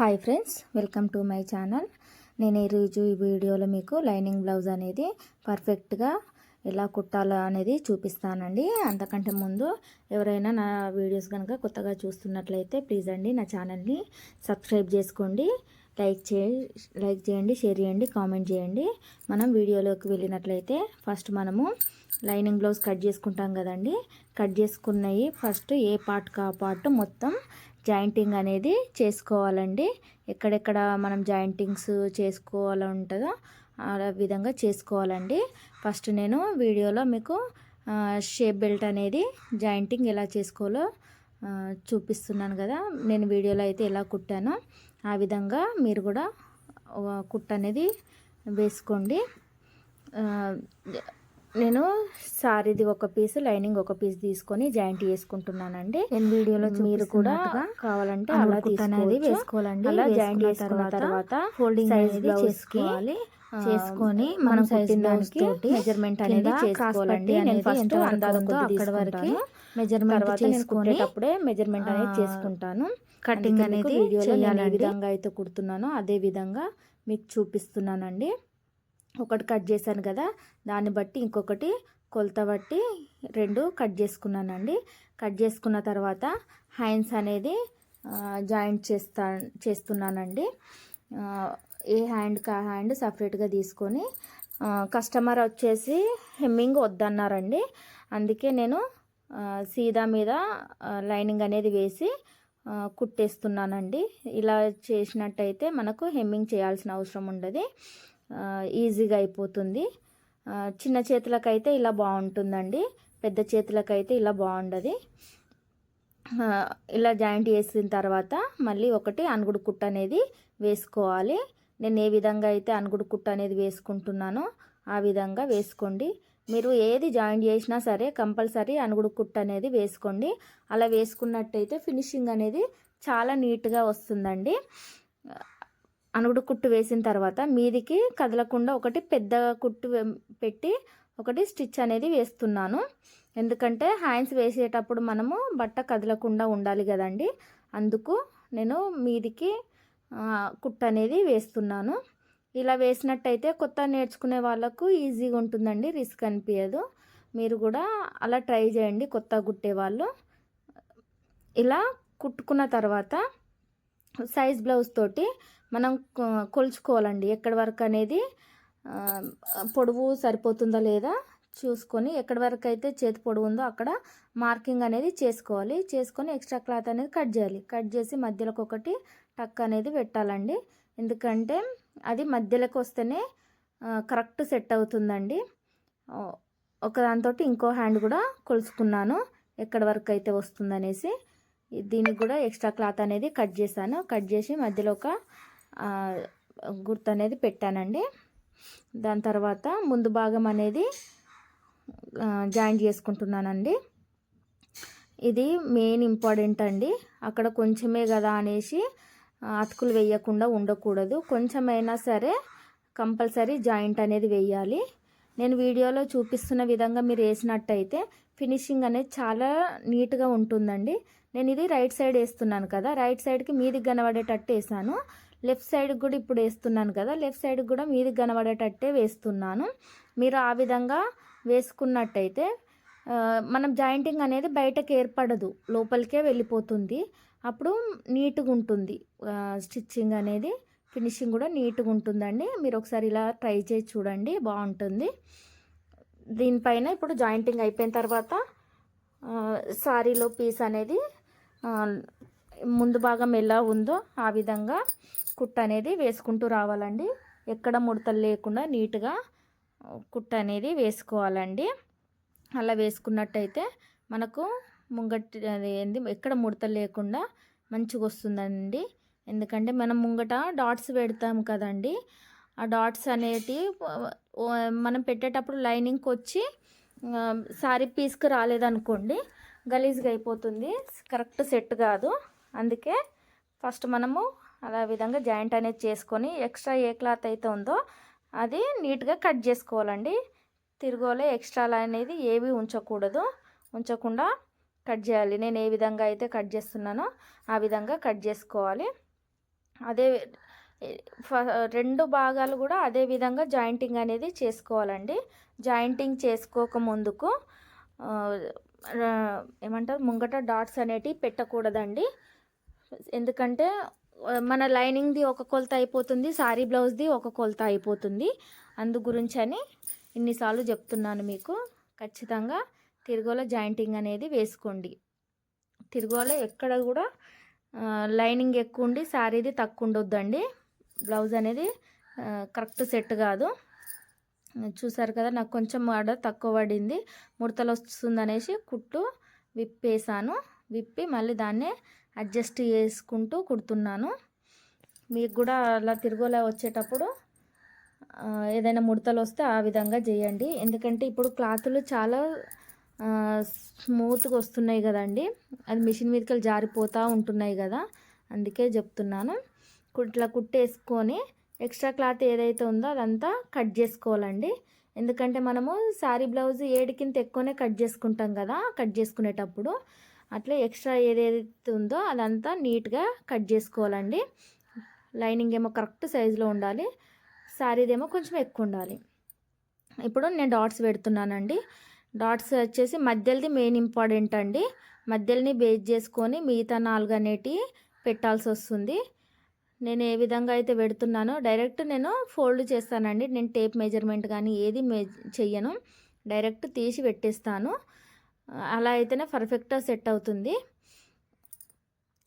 Hi friends welcome to my channel. నేను ఈరోజు ఈ వీడియోలో మీకు లైనింగ్ బ్లౌజ్ అనేది పర్ఫెక్ట్గా ఎలా కుట్టాలో అనేది చూపిస్తానండి. అంతకంటే ముందు ఎవరైనా నా వీడియోస్ కనుక కొత్తగా చూస్తున్నట్లయితే ప్లీజ్ అండి నా ఛానల్ని సబ్స్క్రైబ్ చేసుకోండి. లైక్ చే లైక్ చేయండి షేర్ చేయండి కామెంట్ చేయండి. మనం వీడియోలోకి వెళ్ళినట్లయితే ఫస్ట్ మనము లైనింగ్ బ్లౌజ్ కట్ చేసుకుంటాం కదండి. కట్ చేసుకున్నవి ఫస్ట్ ఏ పార్ట్ కా పార్ట్ మొత్తం జాయింటింగ్ అనేది చేసుకోవాలండి. ఎక్కడెక్కడ మనం జాయింటింగ్స్ చేసుకోవాలి ఉంటుందో ఆ విధంగా చేసుకోవాలండి. ఫస్ట్ నేను వీడియోలో మీకు షేప్ బెల్ట్ అనేది జాయింటింగ్ ఎలా చేసుకోవాలో చూపిస్తున్నాను కదా. నేను వీడియోలో అయితే ఎలా కుట్టానో ఆ విధంగా మీరు కూడా కుట్ట అనేది వేసుకోండి. నేను సారీది ఒక పీస్ లైనింగ్ ఒక పీస్ తీసుకొని జాయింట్ చేసుకుంటున్నానండి. నేను వీడియోలో మీరు కూడా కావాలంటే అలా అనేది వేసుకోవాలండి. అలా జాయింట్ చేసుకున్న తర్వాత ఫోల్డింగ్ అనేది చేసుకోవాలి చేసుకొని మనం కుట్టిన దానికి మెజర్మెంట్ అనేది చేసుకోవాలండి. నేను ఫస్ట్ అందాజంతో అక్కడ వరకు మెజర్మెంట్ చేసుకునేటప్పుడే మెజర్మెంట్ అనేది చేసుకుంటాను. కటింగ్ అనేది వీడియోలో నేను విధంగా అయితే కుడుతున్నానో అదే విధంగా మీకు చూపిస్తున్నానండి. ఒకటి కట్ చేశాను కదా దాన్ని బట్టి ఇంకొకటి కొలత బట్టి రెండు కట్ చేసుకున్నానండి. కట్ చేసుకున్న తర్వాత హ్యాండ్స్ అనేది జాయింట్ చేస్తా చేస్తున్నానండి. ఏ హ్యాండ్ కా హ్యాండ్ సపరేట్గా తీసుకొని కస్టమర్ వచ్చేసి హెమ్మింగ్ వద్దన్నారండి. అందుకే నేను సీదా మీద లైనింగ్ అనేది వేసి కుట్టేస్తున్నానండి. ఇలా చేసినట్టయితే మనకు హెమ్మింగ్ చేయాల్సిన అవసరం ఉండదు. ఈజీగా అయిపోతుంది. చిన్న చేతులకైతే ఇలా బాగుంటుందండి. పెద్ద చేతులకైతే ఇలా బాగుండదు. ఇలా జాయింట్ చేసిన తర్వాత మళ్ళీ ఒకటి అనుగుడు కుట్ట అనేది వేసుకోవాలి. నేను ఏ విధంగా అయితే అనుగుడు కుట్ట అనేది వేసుకుంటున్నానో ఆ విధంగా వేసుకోండి. మీరు ఏది జాయింట్ చేసినా సరే కంపల్సరీ అనుగుడు కుట్ట అనేది వేసుకోండి. అలా వేసుకున్నట్టయితే ఫినిషింగ్ అనేది చాలా నీట్గా వస్తుందండి. అనుగుడు కుట్టు వేసిన తర్వాత మీదికి కదలకుండా ఒకటి పెద్ద కుట్టు పెట్టి ఒకటి స్టిచ్ అనేది వేస్తున్నాను. ఎందుకంటే హ్యాండ్స్ వేసేటప్పుడు మనము బట్ట కదలకుండా ఉండాలి కదండి. అందుకు నేను మీదికి కుట్టు అనేది వేస్తున్నాను. ఇలా వేసినట్టయితే కొత్త నేర్చుకునే వాళ్ళకు ఈజీగా ఉంటుందండి రిస్క్ అనిపించదు మీరు కూడా అలా ట్రై చేయండి కొత్త కుట్టే వాళ్ళు. ఇలా కుట్టుకున్న తర్వాత సైజ్ బ్లౌజ్ తోటి మనం కొలుచుకోవాలండి. ఎక్కడి వరకు అనేది పొడవు సరిపోతుందా లేదా చూసుకొని ఎక్కడి వరకు అయితే చేతి పొడవు ఉందో అక్కడ మార్కింగ్ అనేది చేసుకోవాలి. చేసుకొని ఎక్స్ట్రా క్లాత్ అనేది కట్ చేయాలి. కట్ చేసి మధ్యలోకి ఒకటి టక్ అనేది పెట్టాలండి. ఎందుకంటే అది మధ్యలోకి వస్తేనే కరెక్ట్ సెట్ అవుతుందండి. ఒకదానితోటి ఒక దాంతో ఇంకో హ్యాండ్ కూడా కొలుసుకున్నాను ఎక్కడి వరకు అయితే వస్తుందనేసి. దీనికి కూడా ఎక్స్ట్రా క్లాత్ అనేది కట్ చేశాను. కట్ చేసి మధ్యలో ఒక గుర్తు అనేది పెట్టానండి. దాని తర్వాత ముందు భాగం అనేది జాయిన్ జాయింట్ చేసుకుంటున్నానండి. ఇది మెయిన్ ఇంపార్టెంట్ అండి. అక్కడ కొంచెమే కదా అనేసి అతుకులు వేయకుండా ఉండకూడదు. కొంచెమైనా సరే కంపల్సరీ జాయింట్ అనేది వేయాలి. నేను వీడియోలో చూపిస్తున్న విధంగా మీరు వేసినట్టయితే ఫినిషింగ్ అనేది చాలా నీట్గా ఉంటుందండి. నేను ఇది రైట్ సైడ్ వేస్తున్నాను కదా. రైట్ సైడ్కి మీదికి కనబడేటట్టు వేసాను. లెఫ్ట్ సైడ్కి కూడా ఇప్పుడు వేస్తున్నాను కదా. లెఫ్ట్ సైడ్కి కూడా మీదికి కనబడేటట్టే వేస్తున్నాను. మీరు ఆ విధంగా వేసుకున్నట్టయితే మనం జాయింటింగ్ అనేది బయటకు ఏర్పడదు. లోపలికే వెళ్ళిపోతుంది. అప్పుడు నీట్గా ఉంటుంది. స్టిచ్చింగ్ అనేది ఫినిషింగ్ కూడా నీట్గా ఉంటుందండి. మీరు ఒకసారి ఇలా ట్రై చేసి చూడండి. బాగుంటుంది. దీనిపైన ఇప్పుడు జాయింటింగ్ అయిపోయిన తర్వాత సారీలో పీస్ అనేది ముందు భాగం ఎలా ఉందో ఆ విధంగా కుట్ట అనేది వేసుకుంటూ రావాలండి. ఎక్కడ ముడతలు లేకుండా నీట్గా కుట్ట అనేది వేసుకోవాలండి. అలా వేసుకున్నట్టయితే మనకు ముంగటి అది ఏంది ఎక్కడ ముడతలు లేకుండా మంచిగా వస్తుందండి. ఎందుకంటే మనం ముంగట డాట్స్ పెడతాం కదండి. ఆ డాట్స్ అనేటి మనం పెట్టేటప్పుడు లైనింగ్కి వచ్చి సారీ పీస్కి రాలేదనుకోండి గలీజ్గా అయిపోతుంది కరెక్ట్ సెట్ కాదు. అందుకే ఫస్ట్ మనము అలా విధంగా జాయింట్ అనేది చేసుకొని ఎక్స్ట్రా ఏ క్లాత్ అయితే ఉందో అది నీట్గా కట్ చేసుకోవాలండి. తిరుగులో ఎక్స్ట్రా అనేది ఏవి ఉంచకూడదు. ఉంచకుండా కట్ చేయాలి. నేను ఏ విధంగా అయితే కట్ చేస్తున్నానో ఆ విధంగా కట్ చేసుకోవాలి. అదే ఫ- రెండు భాగాలు కూడా అదే విధంగా జాయింటింగ్ అనేది చేసుకోవాలండి. జాయింటింగ్ చేసుకోక ముందుకు ఏమంటారు ముంగట డాట్స్ అనేటివి పెట్టకూడదండి. ఎందుకంటే మన లైనింగ్ది ఒక కొలత అయిపోతుంది సారీ బ్లౌజ్ది ఒక కొలత అయిపోతుంది. అందు గురించి అని ఇన్నిసార్లు చెప్తున్నాను మీకు. ఖచ్చితంగా తిరుగులో జాయింటింగ్ అనేది వేసుకోండి. తిరుగులో ఎక్కడ కూడా లైనింగ్ ఎక్కువ ఉండి శారీది తక్కువ ఉండొద్దండి. బ్లౌజ్ అనేది కరెక్ట్ సెట్ కాదు. చూసారు కదా నాకు కొంచెం ఆర్డర్ తక్కువ పడింది. ముడతలు వస్తుంది అనేసి కుట్టు విప్పేసాను విప్పి మళ్ళీ దాన్నే అడ్జస్ట్ చేసుకుంటూ కుడుతున్నాను. మీకు కూడా అలా తిరుగులా వచ్చేటప్పుడు ఏదైనా ముడతలు వస్తే ఆ విధంగా చేయండి. ఎందుకంటే ఇప్పుడు క్లాతులు చాలా స్మూత్గా వస్తున్నాయి కదండి. అది మిషన్ మీదకి జారిపోతూ ఉంటున్నాయి కదా అందుకే చెప్తున్నాను. ఇట్లా కుట్టేసుకొని ఎక్స్ట్రా క్లాత్ ఏదైతే ఉందో అదంతా కట్ చేసుకోవాలండి. ఎందుకంటే మనము శారీ బ్లౌజ్ ఏడికింత ఎక్కువనే కట్ చేసుకుంటాం కదా కట్ చేసుకునేటప్పుడు. అట్లా ఎక్స్ట్రా ఏదైతే ఉందో అదంతా నీట్గా కట్ చేసుకోవాలండి. లైనింగ్ ఏమో కరెక్ట్ సైజులో ఉండాలి. శారీదేమో కొంచెం ఎక్కువ ఉండాలి. ఇప్పుడు నేను డాట్స్ పెడుతున్నానండి. డాట్స్ వచ్చేసి మధ్యలది మెయిన్ ఇంపార్టెంట్ అండి. మధ్యలని బేస్ చేసుకొని మిగతా నాలుగు అనేటివి పెట్టాల్సి వస్తుంది. నేను ఏ విధంగా అయితే పెడుతున్నానో డైరెక్ట్ నేను ఫోల్డ్ చేస్తానండి. నేను టేప్ మెజర్మెంట్ కానీ ఏది మే చెయ్యను. డైరెక్ట్ తీసి పెట్టేస్తాను. అలా అయితేనే పర్ఫెక్ట్గా సెట్ అవుతుంది.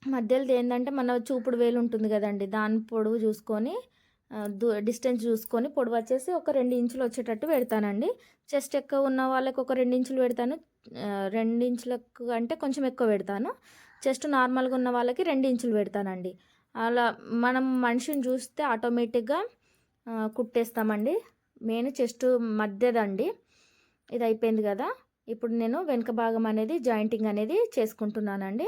మధ్యలో ఏంటంటే మన చూపుడు వేలు ఉంటుంది కదండి. దాని పొడవు చూసుకొని డిస్టెన్స్ చూసుకొని పొడవు వచ్చేసి ఒక రెండు ఇంచులు వచ్చేటట్టు పెడతానండి. చెస్ట్ ఎక్కువ ఉన్న వాళ్ళకి ఒక రెండు ఇంచులు పెడతాను. రెండు ఇంచులకు అంటే కొంచెం ఎక్కువ పెడతాను. చెస్ట్ నార్మల్గా ఉన్న వాళ్ళకి రెండు ఇంచులు పెడతానండి. అలా మనం మనిషిని చూస్తే ఆటోమేటిక్గా కుట్టేస్తామండి. Main chest మధ్యదండి. ఇది అయిపోయింది కదా. ఇప్పుడు నేను వెనుక భాగం అనేది జాయింటింగ్ అనేది చేసుకుంటున్నానండి.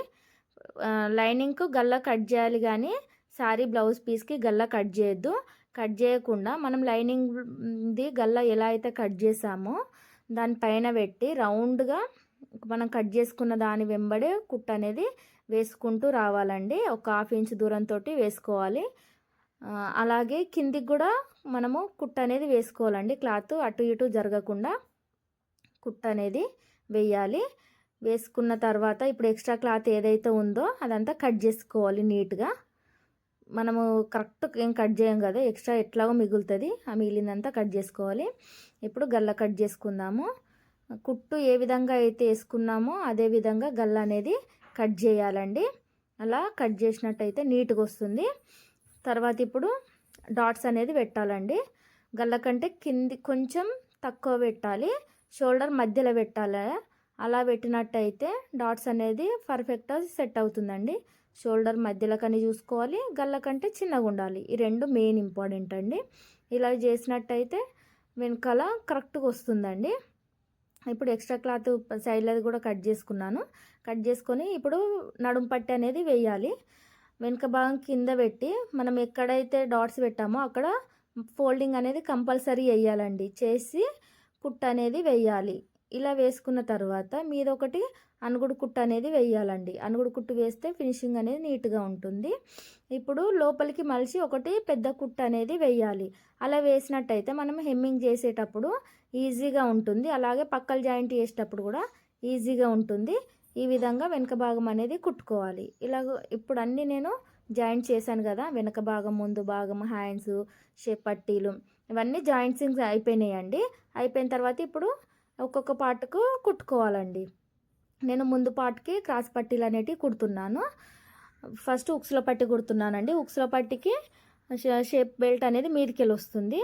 లైనింగ్కు గల్లా కట్ చేయాలి కానీ సారీ బ్లౌజ్ పీస్కి గల్లా కట్ చేయొద్దు. కట్ చేయకుండా మనం లైనింగ్ది గల్లా ఎలా అయితే కట్ చేసామో దానిపైన పెట్టి రౌండ్గా మనం కట్ చేసుకున్న దాని వెంబడే కుట్ అనేది వేసుకుంటూ రావాలండి. ఒక హాఫ్ ఇంచ్ దూరంతో వేసుకోవాలి. అలాగే కిందికి కూడా మనము కుట్ అనేది వేసుకోవాలండి. క్లాత్ అటు ఇటు జరగకుండా కుట్ అనేది వేయాలి. వేసుకున్న తర్వాత ఇప్పుడు ఎక్స్ట్రా క్లాత్ ఏదైతే ఉందో అదంతా కట్ చేసుకోవాలి నీట్గా. మనము కరెక్ట్ ఏం కట్ చేయం కదా ఎక్స్ట్రా ఎట్లాగో మిగులుతుంది. ఆ మిగిలిందంతా కట్ చేసుకోవాలి. ఇప్పుడు గల్ల కట్ చేసుకుందాము. కుట్టు ఏ విధంగా అయితే వేసుకున్నామో అదే విధంగా గల్ల అనేది కట్ చేయాలండి. అలా కట్ చేసినట్టయితే నీట్గా వస్తుంది. తర్వాత ఇప్పుడు డాట్స్ అనేది పెట్టాలండి. గల్ల కంటే కింది కొంచెం తక్కువ పెట్టాలి. షోల్డర్ మధ్యలో పెట్టాలి. అలా పెట్టినట్టయితే డాట్స్ అనేది పర్ఫెక్ట్గా సెట్ అవుతుందండి. షోల్డర్ మధ్యలో కానీ చూసుకోవాలి. గల్ల కంటే చిన్నగా ఉండాలి. ఈ రెండు మెయిన్ ఇంపార్టెంట్ అండి. ఇలా చేసినట్టయితే వెనకాల కరెక్ట్గా వస్తుందండి. ఇప్పుడు ఎక్స్ట్రా క్లాత్ సైడ్లది కూడా కట్ చేసుకున్నాను. కట్ చేసుకొని ఇప్పుడు నడుము పట్టి అనేది వేయాలి. వెనుక భాగం కింద పెట్టి మనం ఎక్కడైతే డాట్స్ పెట్టామో అక్కడ ఫోల్డింగ్ అనేది కంపల్సరీ వేయాలండి. చేసి కుట్ అనేది వేయాలి. ఇలా వేసుకున్న తర్వాత మీద ఒకటి అనుగుడు కుట్టు అనేది వేయాలండి. అనుగుడు కుట్టు వేస్తే ఫినిషింగ్ అనేది నీట్గా ఉంటుంది. ఇప్పుడు లోపలికి మలిచి ఒకటి పెద్ద కుట్టు అనేది వేయాలి. అలా వేసినట్టయితే మనం హెమ్మింగ్ చేసేటప్పుడు ఈజీగా ఉంటుంది. అలాగే పక్కల జాయింట్ చేసేటప్పుడు కూడా ఈజీగా ఉంటుంది. ఈ విధంగా వెనుక భాగం అనేది కుట్టుకోవాలి. ఇలాగ ఇప్పుడు అన్నీ నేను జాయింట్ చేశాను కదా వెనక భాగం ముందు భాగం హ్యాండ్స్ షేప్ పట్టీలు ఇవన్నీ జాయింట్సింగ్స్ అయిపోయినాయండి. అయిపోయిన తర్వాత ఇప్పుడు ఒక్కొక్క పార్ట్కు కుట్టుకోవాలండి. నేను ముందు పార్ట్కి క్రాస్ పట్టీలు అనేటివి కుడుతున్నాను. ఫస్ట్ ఉక్స్లో పట్టి కుడుతున్నానండి. ఉక్సుల పట్టికి షే- షేప్ బెల్ట్ అనేది మీదికెళ్ళి వస్తుంది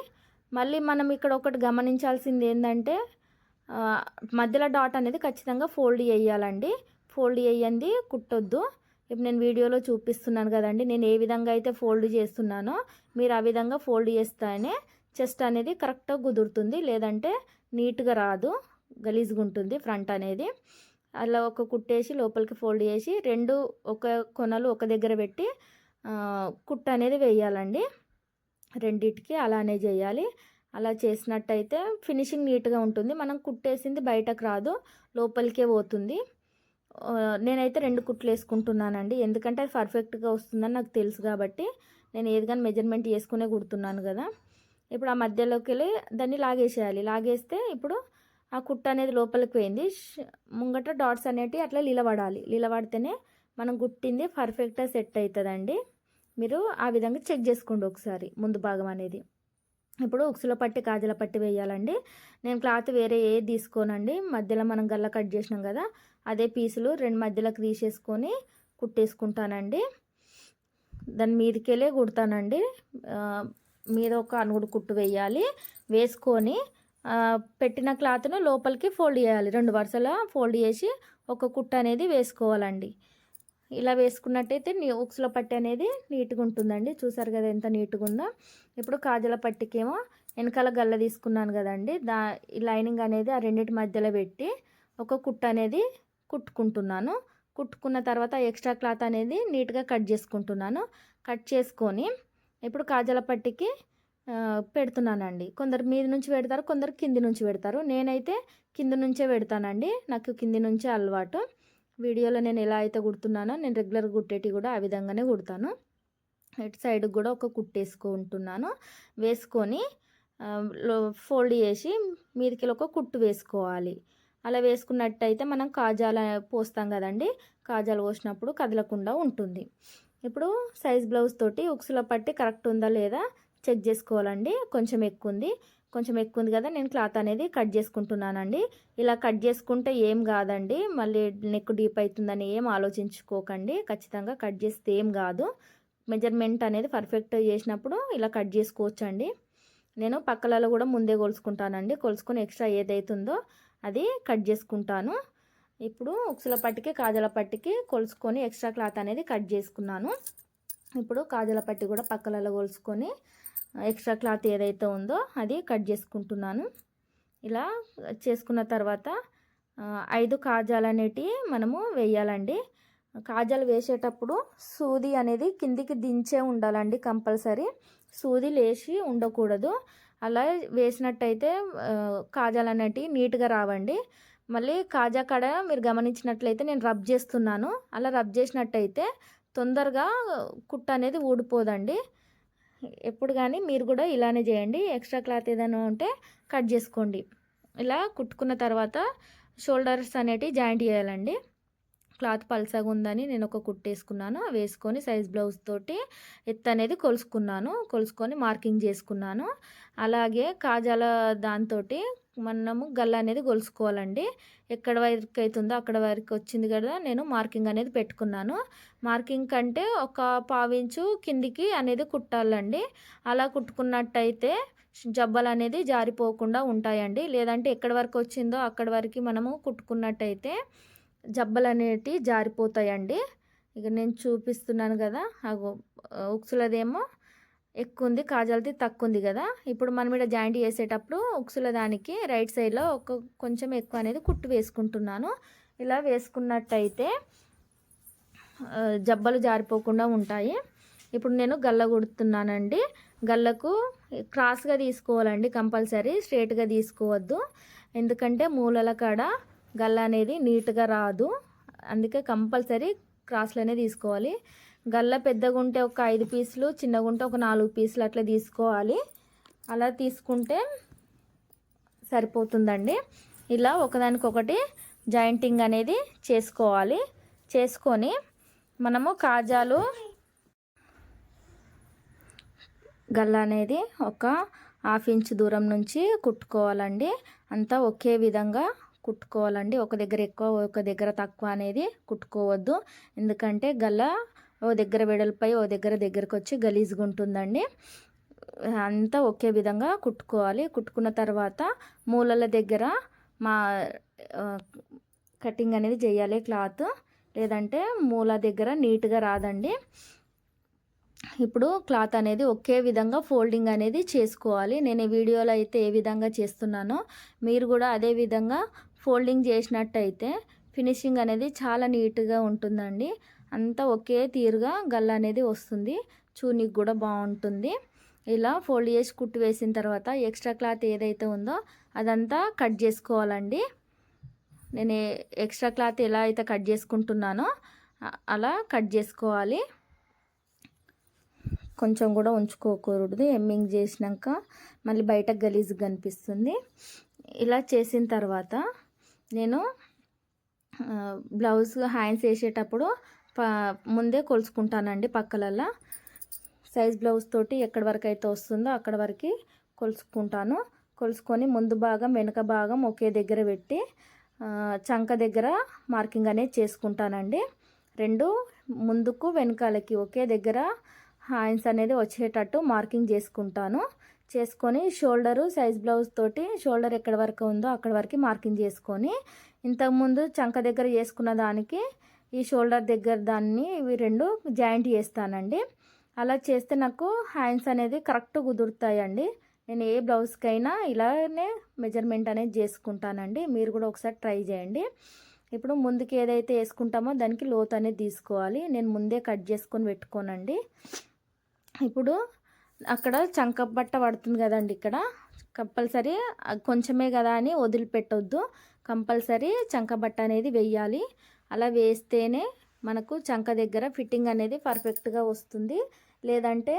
మళ్ళీ మనం ఇక్కడ ఒకటి గమనించాల్సింది ఏంటంటే మధ్యలో డాట్ అనేది ఖచ్చితంగా ఫోల్డ్ చేయాలండి. ఫోల్డ్ చేయండి కుట్టొద్దు. ఇప్పుడు నేను వీడియోలో చూపిస్తున్నాను కదండి నేను ఏ విధంగా అయితే ఫోల్డ్ చేస్తున్నానో మీరు ఆ విధంగా ఫోల్డ్ చేస్తేనే చెస్ట్ అనేది కరెక్ట్గా కుదురుతుంది లేదంటే నీట్గా రాదు గలీజ్గా ఉంటుంది ఫ్రంట్ అనేది. అలా ఒక కుట్టేసి లోపలికి ఫోల్డ్ చేసి రెండు ఒక కొనలు ఒక దగ్గర పెట్టి కుట్ట అనేది వేయాలండి. రెండిటికి అలానే చేయాలి. అలా చేసినట్టయితే ఫినిషింగ్ నీట్గా ఉంటుంది. మనం కుట్టేసింది బయటకు రాదు. లోపలికే పోతుంది. నేనైతే రెండు కుట్లు వేసుకుంటున్నానండి. ఎందుకంటే అది పర్ఫెక్ట్గా వస్తుందని నాకు తెలుసు కాబట్టి నేను ఏది కానీ మెజర్మెంట్ చేసుకునే కుడుతున్నాను కదా. ఇప్పుడు ఆ మధ్యలోకి వెళ్ళి దాన్ని లాగేసేయాలి. లాగేస్తే ఇప్పుడు ఆ కుట్ట అనేది లోపలికి పోయింది. ముంగట డాట్స్ అనేటివి అట్లా నిలబడాలి నిలబడితేనే మనం కుట్టింది పర్ఫెక్ట్గా సెట్ అవుతుందండి. మీరు ఆ విధంగా చెక్ చేసుకోండి ఒకసారి ముందు భాగం అనేది. ఇప్పుడు ఉక్సుల పట్టి కాజల పట్టి వేయాలండి. నేను క్లాత్ వేరే ఏది తీసుకోనండి. మధ్యలో మనం గల్ల కట్ చేసినాం కదా అదే పీసులు రెండు మధ్యలోకి తీసేసుకొని కుట్టేసుకుంటానండి. దాని మీదకెళ్ళే కుడతానండి. మీద ఒక అనుగుడు కుట్టు వేయాలి. వేసుకొని పెట్టిన క్లాత్ను లోపలికి ఫోల్డ్ చేయాలి. రెండు వరుసల ఫోల్డ్ చేసి ఒక కుట్టు అనేది వేసుకోవాలండి. ఇలా వేసుకున్నట్టయితే నీ ఉక్స్ల పట్టి అనేది నీట్గా ఉంటుందండి. చూసారు కదా ఎంత నీట్గా ఉందో. ఇప్పుడు కాజల పట్టికేమో వెనకాల గల్ల తీసుకున్నాను కదండి. దా ఈ లైనింగ్ అనేది ఆ రెండింటి మధ్యలో పెట్టి ఒక కుట్టు అనేది కుట్టుకుంటున్నాను. కుట్టుకున్న తర్వాత ఎక్స్ట్రా క్లాత్ అనేది నీట్గా కట్ చేసుకుంటున్నాను. కట్ చేసుకొని ఇప్పుడు కాజల పట్టికి పెడుతున్నానండి. కొందరు మీద నుంచి పెడతారు కొందరు కింది నుంచి పెడతారు. నేనైతే కింది నుంచే పెడతానండి. నాకు కింది నుంచే అలవాటు. వీడియోలో నేను ఎలా అయితే కుడుతున్నానో నేను రెగ్యులర్ కుట్టేటి కూడా ఆ విధంగానే కుడతాను. ఇటు సైడ్కి కూడా ఒక కుట్టేసుకుంటున్నాను వేసుకొని ఫోల్డ్ చేసి మీదకి ఒక కుట్టు వేసుకోవాలి. అలా వేసుకున్నట్టయితే మనం కాజాల పోస్తాం కదండి కాజాలు పోసినప్పుడు కదలకుండా ఉంటుంది. ఇప్పుడు సైజ్ బ్లౌజ్ తోటి ఉక్సుల పట్టి కరెక్ట్ ఉందా లేదా చెక్ చేసుకోవాలండి కొంచెం ఎక్కువ ఉంది కొంచెం ఎక్కువ ఉంది కదా నేను క్లాత్ అనేది కట్ చేసుకుంటున్నానండి. ఇలా కట్ చేసుకుంటే ఏం కాదండి మళ్ళీ నెక్ డీప్ అవుతుందని ఏం ఆలోచించుకోకండి. ఖచ్చితంగా కట్ చేస్తే ఏం కాదు. మెజర్మెంట్ అనేది పర్ఫెక్ట్ చేసినప్పుడు ఇలా కట్ చేసుకోవచ్చు అండి నేను పక్కలలో కూడా ముందే కొలుసుకుంటానండి. కొలుసుకొని ఎక్స్ట్రా ఏదైతుందో అది కట్ చేసుకుంటాను. ఇప్పుడు ఉక్సుల పట్టికి కాజల పట్టికి కొలుసుకొని ఎక్స్ట్రా క్లాత్ అనేది కట్ చేసుకున్నాను. ఇప్పుడు కాజల పట్టి కూడా పక్కలలో కొలుసుకొని ఎక్స్ట్రా క్లాత్ ఏదైతే ఉందో అది కట్ చేసుకుంటున్నాను. ఇలా చేసుకున్న తర్వాత ఐదు కాజాలు అనేటివి మనము వేయాలండి. కాజాలు వేసేటప్పుడు సూది అనేది కిందికి దించే ఉండాలండి కంపల్సరీ. సూది లేచి ఉండకూడదు. అలా వేసినట్టయితే కాజాలు అనేటివి నీట్గా రావండి. మళ్ళీ కాజా కాడ మీరు గమనించినట్లయితే నేను రబ్ చేస్తున్నాను. అలా రబ్ చేసినట్టయితే తొందరగా కుట్ట అనేది ఊడిపోదండి. ఎప్పుడు కానీ మీరు కూడా ఇలానే చేయండి. ఎక్స్ట్రా క్లాత్ ఏదైనా ఉంటే కట్ చేసుకోండి. ఇలా కుట్టుకున్న తర్వాత షోల్డర్స్ అనేటివి జాయింట్ చేయాలండి. క్లాత్ పల్సగా ఉందని నేను ఒక కుట్టేసుకున్నాను అవి వేసుకొని సైజ్ బ్లౌజ్ తోటి ఎత్తు అనేది కొలుసుకున్నాను. కొలుసుకొని మార్కింగ్ చేసుకున్నాను. అలాగే కాజాల దాంతో మనము గల్ల అనేది గొలుసుకోవాలండి. ఎక్కడ వరకు అవుతుందో అక్కడ వరకు వచ్చింది కదా నేను మార్కింగ్ అనేది పెట్టుకున్నాను. మార్కింగ్ కంటే ఒక పావించు కిందికి అనేది కుట్టాలండి. అలా కుట్టుకున్నట్టయితే జబ్బలు అనేది జారిపోకుండా ఉంటాయండి. లేదంటే ఎక్కడి వరకు వచ్చిందో అక్కడ వరకు మనము కుట్టుకున్నట్టయితే జబ్బలు అనేటివి జారిపోతాయండి. ఇక నేను చూపిస్తున్నాను కదా అగో ఉక్సులదేమో ఎక్కువ ఉంది కాజాలది తక్కువ ఉంది కదా. ఇప్పుడు మనం ఇక్కడ జాయింట్ చేసేటప్పుడు ఉక్సుల దానికి రైట్ సైడ్లో ఒక కొంచెం ఎక్కువ అనేది కుట్టు వేసుకుంటున్నాను. ఇలా వేసుకున్నట్టయితే జబ్బలు జారిపోకుండా ఉంటాయి. ఇప్పుడు నేను గల్ల కుడుతున్నానండి. గల్లకు క్రాస్గా తీసుకోవాలండి కంపల్సరీ స్ట్రేట్గా తీసుకోవద్దు. ఎందుకంటే మూలల కాడ గల్ల అనేది నీట్గా రాదు. అందుకే కంపల్సరీ క్రాస్లోనే తీసుకోవాలి. గల్ల పెద్దగుంటే ఒక ఐదు పీసులు చిన్నగుంటే ఒక నాలుగు పీసులు అట్లా తీసుకోవాలి. అలా తీసుకుంటే సరిపోతుందండి. ఇలా ఒకదానికొకటి జాయింటింగ్ అనేది చేసుకోవాలి. చేసుకొని మనము కాజాలు గల్ల అనేది ఒక హాఫ్ ఇంచ్ దూరం నుంచి కుట్టుకోవాలండి. అంతా ఒకే విధంగా కుట్టుకోవాలండి. ఒక దగ్గర ఎక్కువ ఒక దగ్గర తక్కువ అనేది కుట్టుకోవద్దు. ఎందుకంటే గల్ల ఓ దగ్గర వెడల్పై ఓ దగ్గర దగ్గరకు వచ్చి గలీజ్గా ఉంటుందండి అంతా ఒకే విధంగా కుట్టుకోవాలి. కుట్టుకున్న తర్వాత మూలల దగ్గర మా కటింగ్ అనేది చేయాలి క్లాత్. లేదంటే మూల దగ్గర నీట్గా రాదండి. ఇప్పుడు క్లాత్ అనేది ఒకే విధంగా ఫోల్డింగ్ అనేది చేసుకోవాలి. నేను వీడియోలో అయితే ఏ విధంగా చేస్తున్నానో మీరు కూడా అదే విధంగా ఫోల్డింగ్ చేసినట్టయితే ఫినిషింగ్ అనేది చాలా నీట్గా ఉంటుందండి. అంతా ఒకే తీరుగా గల్ల అనేది వస్తుంది. చూనికి కూడా బాగుంటుంది. ఇలా ఫోల్డ్ చేసి కుట్టు వేసిన తర్వాత ఎక్స్ట్రా క్లాత్ ఏదైతే ఉందో అదంతా కట్ చేసుకోవాలండి. నేను ఎక్స్ట్రా క్లాత్ ఎలా అయితే కట్ చేసుకుంటున్నానో అలా కట్ చేసుకోవాలి. కొంచెం కూడా ఉంచుకోకూడదు. ఎమ్మింగ్ చేసినాక మళ్ళీ బయట గలీజ్గా కనిపిస్తుంది. ఇలా చేసిన తర్వాత నేను బ్లౌజ్ హ్యాండ్స్ వేసేటప్పుడు ముందే కొలుసుకుంటానండి పక్కలల్లా సైజ్ బ్లౌజ్ తోటి ఎక్కడి వరకు అయితే వస్తుందో అక్కడ వరకు కొలుసుకుంటాను. కొలుసుకొని ముందు భాగం వెనుక భాగం ఒకే దగ్గర పెట్టి చంక దగ్గర మార్కింగ్ అనేది చేసుకుంటానండి. రెండు ముందుకు వెనకాలకి ఒకే దగ్గర హ్యాండ్స్ అనేది వచ్చేటట్టు మార్కింగ్ చేసుకుంటాను. చేసుకొని షోల్డరు సైజ్ బ్లౌజ్ తోటి షోల్డర్ ఎక్కడి వరకు ఉందో అక్కడ వరకు మార్కింగ్ చేసుకొని ఇంతకుముందు చంక దగ్గర చేసుకున్న దానికి ఈ షోల్డర్ దగ్గర దాన్ని ఇవి రెండు జాయింట్ చేస్తానండి. అలా చేస్తే నాకు హ్యాండ్స్ అనేది కరెక్ట్ కుదురుతాయండి. నేను ఏ బ్లౌజ్కైనా ఇలానే మెజర్మెంట్ అనేది చేసుకుంటానండి. మీరు కూడా ఒకసారి ట్రై చేయండి. ఇప్పుడు ముందుకు ఏదైతే వేసుకుంటామో దానికి లోతు అనేది తీసుకోవాలి. నేను ముందే కట్ చేసుకొని పెట్టుకోనండి. ఇప్పుడు అక్కడ చంక బట్ట పడుతుంది కదండి ఇక్కడ. కంపల్సరీ కొంచెమే కదా అని వదిలిపెట్టొద్దు. కంపల్సరీ చంక బట్ట అనేది వెయ్యాలి అలా వేస్తేనే మనకు చంక దగ్గర ఫిట్టింగ్ అనేది పర్ఫెక్ట్గా వస్తుంది. లేదంటే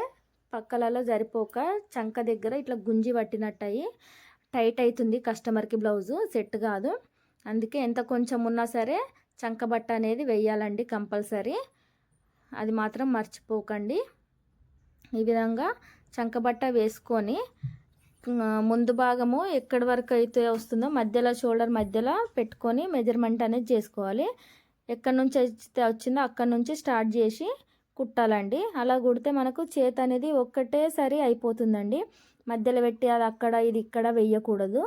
పక్కలలో సరిపోక చంక దగ్గర ఇట్లా గుంజి పట్టినట్టయి టైట్ అవుతుంది కస్టమర్కి బ్లౌజు సెట్ కాదు. అందుకే ఎంత కొంచెం ఉన్నా సరే చంక బట్ట అనేది వెయ్యాలండి కంపల్సరీ. అది మాత్రం మర్చిపోకండి. ఈ విధంగా చంకబట్ట వేసుకొని ముందు భాగము ఎక్కడి వరకు అయితే వస్తుందో మధ్యలో షోల్డర్ మధ్యలో పెట్టుకొని మెజర్మెంట్ అనేది చేసుకోవాలి. ఎక్కడి నుంచి అయితే వచ్చిందో అక్కడి నుంచి స్టార్ట్ చేసి కుట్టాలండి. అలా కుడితే మనకు చేతి అనేది ఒక్కటేసారి అయిపోతుందండి. మధ్యలో పెట్టి అది అక్కడ ఇది ఇక్కడ వెయ్యకూడదు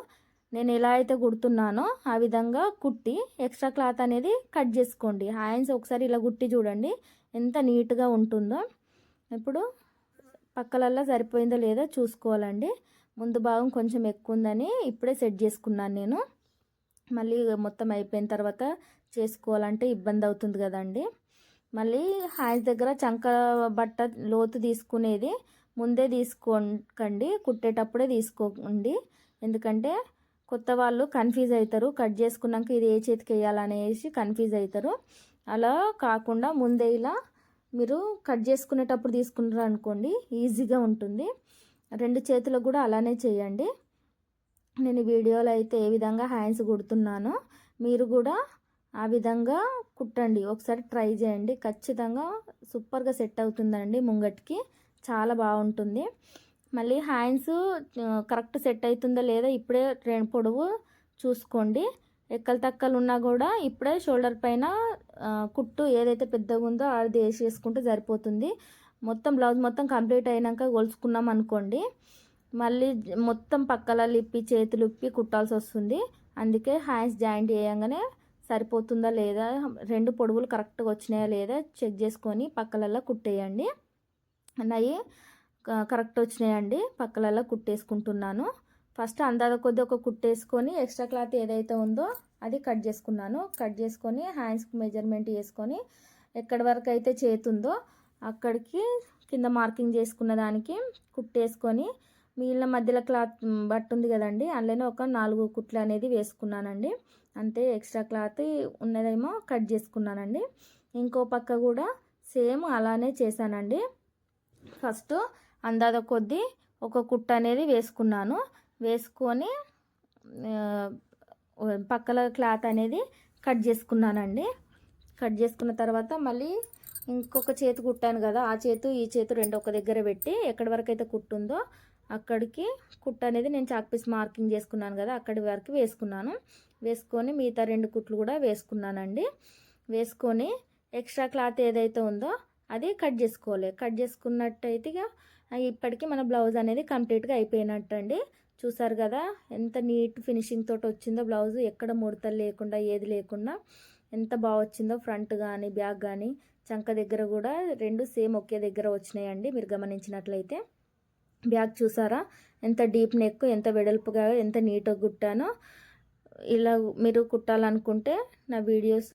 నేను ఎలా అయితే కుడుతున్నానో ఆ విధంగా కుట్టి ఎక్స్ట్రా క్లాత్ అనేది కట్ చేసుకోండి. హ్యాండ్స్ ఒకసారి ఇలా కుట్టి చూడండి ఎంత నీట్గా ఉంటుందో. ఇప్పుడు పక్కలల్లా సరిపోయిందో లేదో చూసుకోవాలండి. ముందు భాగం కొంచెం ఎక్కువ ఉందని ఇప్పుడే సెట్ చేసుకున్నాను నేను. మళ్ళీ మొత్తం అయిపోయిన తర్వాత చేసుకోవాలంటే ఇబ్బంది అవుతుంది కదండి. మళ్ళీ హ్యాండ్స్ దగ్గర చంక బట్ట లోతు తీసుకునేది ముందే తీసుకోకండి కుట్టేటప్పుడే తీసుకోండి. ఎందుకంటే కొత్త వాళ్ళు కన్ఫ్యూజ్ అవుతారు కట్ చేసుకున్నాక ఇది ఏ చేతికి వేయాలనేసి కన్ఫ్యూజ్ అవుతారు అలా కాకుండా ముందే ఇలా మీరు కట్ చేసుకునేటప్పుడు తీసుకున్నారు అనుకోండి ఈజీగా ఉంటుంది. రెండు చేతులకు కూడా అలానే చేయండి. నేను వీడియోలో అయితే ఏ విధంగా హ్యాండ్స్ కుడుతున్నానో మీరు కూడా ఆ విధంగా కుట్టండి. ఒకసారి ట్రై చేయండి. ఖచ్చితంగా సూపర్గా సెట్ అవుతుందండి ముంగటికి. చాలా బాగుంటుంది. మళ్ళీ హ్యాండ్స్ కరెక్ట్ సెట్ అవుతుందో లేదో ఇప్పుడే రెండు పొడవు చూసుకోండి. ఎక్కలు తక్కలు ఉన్నా కూడా ఇప్పుడే షోల్డర్ పైన కుట్టు ఏదైతే పెద్దగా ఉందో అది వేసేసుకుంటే సరిపోతుంది. మొత్తం బ్లౌజ్ మొత్తం కంప్లీట్ అయినాక కొలుసుకున్నాం అనుకోండి మళ్ళీ మొత్తం పక్కల లిప్పి చేతులు ఉప్పి కుట్టాల్సి వస్తుంది. అందుకే హ్యాండ్స్ జాయింట్ చేయగానే సరిపోతుందా లేదా రెండు పొడవులు కరెక్ట్గా వచ్చినాయా లేదా చెక్ చేసుకొని పక్కలల్లో కుట్టేయండి. అన్నవి కరెక్ట్ వచ్చినాయండి పక్కలల్లో కుట్టేసుకుంటున్నాను. ఫస్ట్ అందాద కొద్ది ఒక కుట్టేసుకొని ఎక్స్ట్రా క్లాత్ ఏదైతే ఉందో అది కట్ చేసుకున్నాను. కట్ చేసుకొని హ్యాండ్స్కి మెజర్మెంట్ చేసుకొని ఎక్కడి వరకు అయితే చేతుందో అక్కడికి కింద మార్కింగ్ చేసుకున్న దానికి కుట్టేసుకొని మిగిలిన మధ్యలో క్లాత్ బట్ ఉంది కదండి అందులోనే ఒక నాలుగు కుట్లు అనేది వేసుకున్నానండి. అంతే ఎక్స్ట్రా క్లాత్ ఉన్నదేమో కట్ చేసుకున్నానండి. ఇంకో పక్క కూడా సేమ్ అలానే చేశానండి. ఫస్ట్ అందాద కొద్దీ ఒక కుట్ట అనేది వేసుకున్నాను. వేసుకొని పక్కల క్లాత్ అనేది కట్ చేసుకున్నానండి. కట్ చేసుకున్న తర్వాత మళ్ళీ ఇంకొక చేతి కుట్టాను కదా ఆ చేతు ఈ చేతు రెండు ఒక దగ్గర పెట్టి ఎక్కడి వరకు అయితే కుట్టుందో అక్కడికి కుట్ట అనేది నేను చాక్ పీస్ మార్కింగ్ చేసుకున్నాను కదా అక్కడి వరకు వేసుకున్నాను. వేసుకొని మిగతా రెండు కుట్లు కూడా వేసుకున్నానండి. వేసుకొని ఎక్స్ట్రా క్లాత్ ఏదైతే ఉందో అది కట్ చేసుకోవాలి. కట్ చేసుకున్నట్టయితే ఇక ఇప్పటికీ మన బ్లౌజ్ అనేది కంప్లీట్గా అయిపోయినట్టు అండి చూసారు కదా ఎంత నీట్ ఫినిషింగ్ తోటి వచ్చిందో బ్లౌజ్. ఎక్కడ ముడతలు లేకుండా ఏది లేకుండా ఎంత బాగా వచ్చిందో ఫ్రంట్ కానీ బ్యాక్ కానీ చంక దగ్గర కూడా రెండు సేమ్ ఒకే దగ్గర వచ్చినాయండి. మీరు గమనించినట్లయితే బ్యాగ్ చూసారా? ఎంత డీప్ నెక్ ఎంత వెడల్పుగా ఎంత నీట్గా కుట్టానో. ఇలా మీరు కుట్టాలనుకుంటే నా వీడియోస్